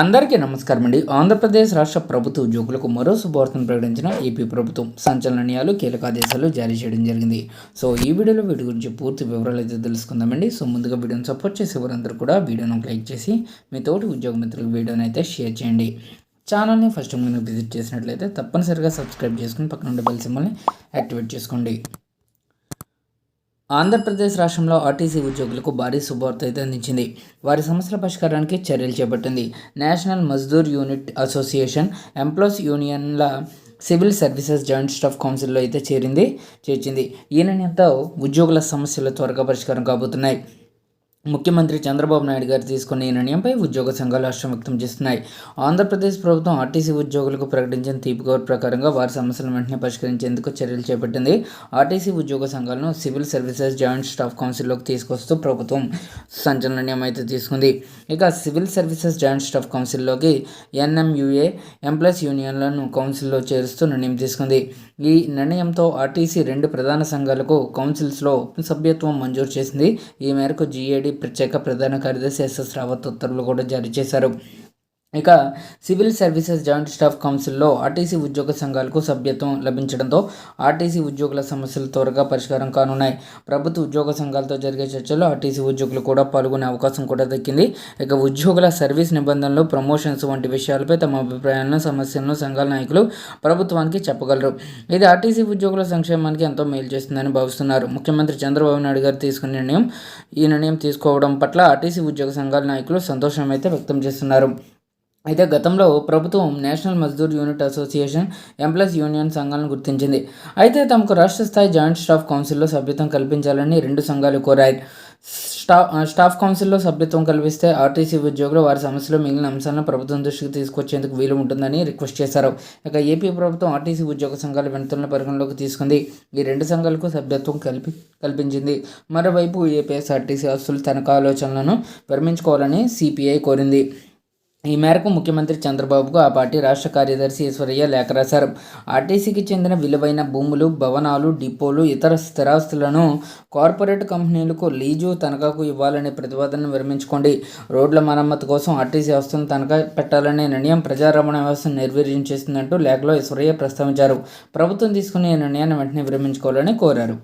అందరికీ నమస్కారం అండి. ఆంధ్రప్రదేశ్ రాష్ట్ర ప్రభుత్వ ఉద్యోగులకు మరో శుభవార్తను ప్రకటించిన ఏపీ ప్రభుత్వం సంచలనీయాలు కీలక ఆదేశాలు జారీ చేయడం జరిగింది. సో ఈ వీడియోలో వీటి గురించి పూర్తి వివరాలు అయితే తెలుసుకుందామండి. సో ముందుగా వీడియోని సపోర్ట్ చేసే వారందరూ కూడా వీడియోను లైక్ చేసి మీ తోటి ఉద్యోగ మిత్రులకు వీడియోని అయితే షేర్ చేయండి. ఛానల్ని ఫస్ట్ మీరు విజిట్ చేసినట్లయితే తప్పనిసరిగా సబ్స్క్రైబ్ చేసుకుని పక్కన ఉండే బెల్ సింబల్ని యాక్టివేట్ చేసుకోండి. ఆంధ్రప్రదేశ్ రాష్ట్రంలో ఆర్టీసీ ఉద్యోగులకు భారీ శుభవార్త అయితే అందించింది. వారి సమస్యల పరిష్కారానికి చర్యలు చేపట్టింది. National Mazdoor unit association employees యూనియన్ల సివిల్ సర్వీసెస్ జాయింట్ స్టాఫ్ కౌన్సిల్లో అయితే చేరింది చేర్చింది. ఈ నిర్ణయంతో ఉద్యోగుల సమస్యలు త్వరగా పరిష్కారం కాబోతున్నాయి. ముఖ్యమంత్రి చంద్రబాబు నాయుడు గారు తీసుకున్న ఈ నిర్ణయంపై ఉద్యోగ సంఘాలు హర్షం వ్యక్తం చేస్తున్నాయి. ఆంధ్రప్రదేశ్ ప్రభుత్వం ఆర్టీసీ ఉద్యోగులకు ప్రకటించిన తీపి కవర్ ప్రకారంగా వారి సమస్యలను వెంటనే పరిష్కరించేందుకు చర్యలు చేపట్టింది. ఆర్టీసీ ఉద్యోగ సంఘాలను సివిల్ సర్వీసెస్ జాయింట్ స్టాఫ్ కౌన్సిల్లోకి తీసుకొస్తూ ప్రభుత్వం సంచలన నిర్ణయం అయితే తీసుకుంది. ఇక సివిల్ సర్వీసెస్ జాయింట్ స్టాఫ్ కౌన్సిల్లోకి ఎన్ఎంయుఏ ఎంప్లాయీస్ యూనియన్లను కౌన్సిల్లో చేరుస్తూ నిర్ణయం తీసుకుంది. ఈ నిర్ణయంతో ఆర్టీసీ రెండు ప్రధాన సంఘాలకు కౌన్సిల్స్లో సభ్యత్వం మంజూరు చేసింది. ఈ మేరకు జీఏడీ ప్రత్యేక ప్రధాన కార్యదర్శి ఎస్ఎస్ రావత్ ఉత్తర్వులు కూడా జారీ చేశారు. ఇక సివిల్ సర్వీసెస్ జాయింట్ స్టాఫ్ కౌన్సిల్లో ఆర్టీసీ ఉద్యోగ సంఘాలకు సభ్యత్వం లభించడంతో ఆర్టీసీ ఉద్యోగుల సమస్యలు త్వరగా పరిష్కారం కానున్నాయి. ప్రభుత్వ ఉద్యోగ సంఘాలతో జరిగే చర్చలో ఆర్టీసీ ఉద్యోగులు కూడా పాల్గొనే అవకాశం కూడా దక్కింది. ఇక ఉద్యోగుల సర్వీస్ నిబంధనలు ప్రమోషన్స్ వంటి విషయాలపై తమ అభిప్రాయాలను సమస్యలను సంఘాల నాయకులు ప్రభుత్వానికి చెప్పగలరు. ఇది ఆర్టీసీ ఉద్యోగుల సంక్షేమానికి ఎంతో మేలు చేస్తుందని భావిస్తున్నారు. ముఖ్యమంత్రి చంద్రబాబు నాయుడు గారు తీసుకున్న నిర్ణయం ఈ నిర్ణయం తీసుకోవడం పట్ల ఆర్టీసీ ఉద్యోగ సంఘాల నాయకులు సంతోషం అయితే వ్యక్తం చేస్తున్నారు. అయితే గతంలో ప్రభుత్వం national Mazdoor unit association employees union సంఘాలను గుర్తించింది. అయితే తమకు రాష్ట్ర స్థాయి జాయింట్ స్టాఫ్ కౌన్సిల్లో సభ్యత్వం కల్పించాలని రెండు సంఘాలు కోరాయి. స్టాఫ్ స్టాఫ్ కౌన్సిల్లో సభ్యత్వం కల్పిస్తే ఆర్టీసీ ఉద్యోగులు వారి సమస్యలు మిగిలిన అంశాలను ప్రభుత్వం దృష్టికి తీసుకొచ్చేందుకు వీలు ఉంటుందని రిక్వెస్ట్ చేశారు. ఇక ఏపీ ప్రభుత్వం ఆర్టీసీ ఉద్యోగ సంఘాల వినతులను పరిగణలోకి తీసుకుంది. ఈ రెండు సంఘాలకు సభ్యత్వం కల్పి కల్పించింది. మరోవైపు ఏపీఎస్ఆర్టీసీ ఆస్తులు తనఖా ఆలోచనలను విరమించుకోవాలని సిపిఐ కోరింది. ఈ మేరకు ముఖ్యమంత్రి చంద్రబాబుకు ఆ పార్టీ రాష్ట్ర కార్యదర్శి ఈశ్వరయ్య లేఖ రాశారు. ఆర్టీసీకి చెందిన విలువైన భూములు భవనాలు డిపోలు ఇతర స్థిరాస్తులను కార్పొరేట్ కంపెనీలకు లీజు తనఖాకు ఇవ్వాలనే ప్రతిపాదనను విరమించుకోండి. రోడ్ల మరమ్మతు కోసం ఆర్టీసీ వ్యవస్థను తనఖా పెట్టాలనే నిర్ణయం ప్రజా రవాణా వ్యవస్థను నిర్వీర్యం చేస్తుందంటూ లేఖలో ఈశ్వరయ్య ప్రస్తావించారు. ప్రభుత్వం తీసుకునే నిర్ణయాన్ని వెంటనే విరమించుకోవాలని కోరారు.